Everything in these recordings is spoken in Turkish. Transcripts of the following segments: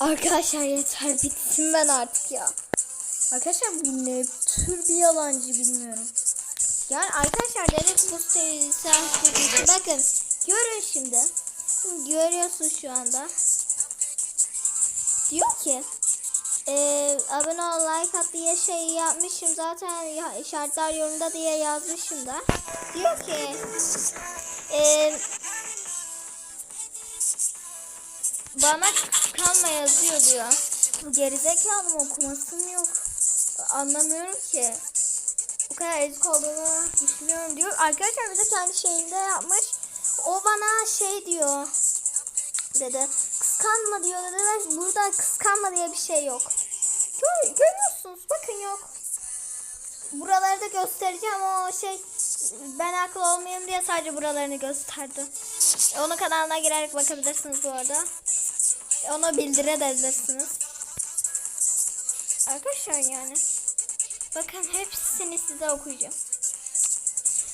Arkadaşlar yeter bitsin ben artık ya. Arkadaşlar bu ne tür bir yalancı bilmiyorum. Yani arkadaşlar dedik bu serisi Bakın görün şimdi. Görüyorsunuz şu anda. Diyor ki eee abone ol like at diye şey yapmışım zaten ya- şartlar yorumda diye yazmışım da. Diyor ki eee bana kalma yazıyor diyor. Bu gerizekalı mı okuması mı yok? Anlamıyorum ki. Bu kadar ezik olduğunu düşünüyorum diyor. Arkadaşlar bir de kendi şeyinde yapmış. O bana şey diyor. Dedi. Kıskanma diyor dedi. Ve burada kıskanma diye bir şey yok. Gör, görüyorsunuz. Bakın yok. Buraları da göstereceğim. O şey ben akıl olmayayım diye sadece buralarını gösterdi. Onun kanalına girerek bakabilirsiniz bu arada. Ona bildirebilirsiniz. Arkadaşlar yani. Bakın hepsini size okuyacağım.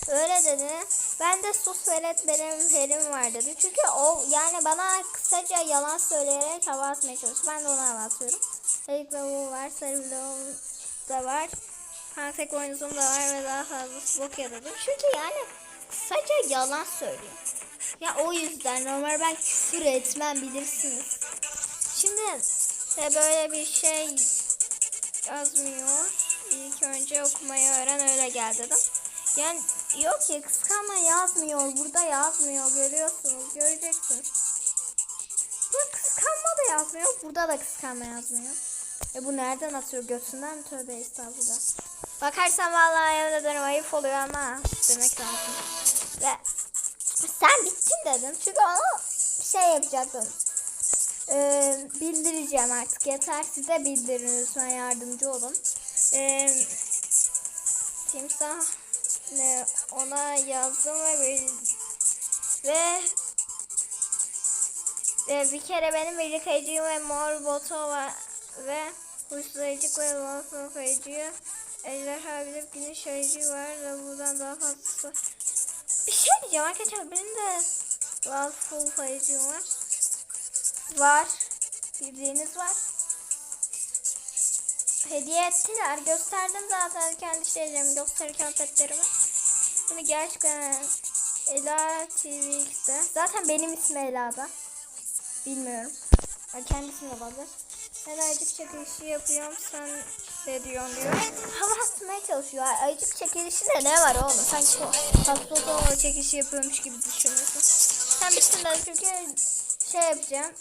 Öyle dedi. Ben de sus velet benim herim var dedi. Çünkü o yani bana kısaca yalan söyleyerek hava atmaya çalıştı. Ben de ona hava atıyorum. Elik ve bu var. Sarı bloğum da var. Pansek boynuzum da var ve daha fazlası bok yadadım. Çünkü yani kısaca yalan söylüyor. Ya o yüzden normal ben küfür etmem bilirsiniz. Şimdi e, böyle bir şey yazmıyor. İlk önce okumayı öğren öyle gel dedim. Yani yok ki kıskanma yazmıyor. Burada yazmıyor. Görüyorsunuz. Göreceksiniz. Burada kıskanma da yazmıyor. Burada da kıskanma yazmıyor. E bu nereden atıyor? Göğsünden mi? Tövbe estağfurullah. Bakarsan vallahi evde derim ayıp oluyor ama demek lazım. Ve sen bittin dedim. Çünkü onu şey yapacaktım. Ee, bildireceğim artık yeter size bildirin lütfen yardımcı olun. Ee, timsah ne ona yazdım ve bir, ve ve bir kere benim bir ve mor boto var ve huysuzlayıcı ve mor kayıcı ejderha bilip güneş ayıcı var ve buradan daha fazlası bir şey diyeceğim arkadaşlar benim de Waffle kayıcım var var. Bildiğiniz var. Hediye ettiler. Gösterdim zaten kendi şeylerimi gösterirken petlerimi. Bunu gerçekten Ela TVX'de. Zaten benim ismim Ela'da. Bilmiyorum. Yani kendisine olabilir. Ben ayıcık çekilişi yapıyorum sen ne diyor. Hava atmaya çalışıyor. Ayıcık çekilişinde ne var oğlum? Sanki haftada o çekilişi yapıyormuş gibi düşünüyorsun. Sen bittin de çünkü şey yapacağım.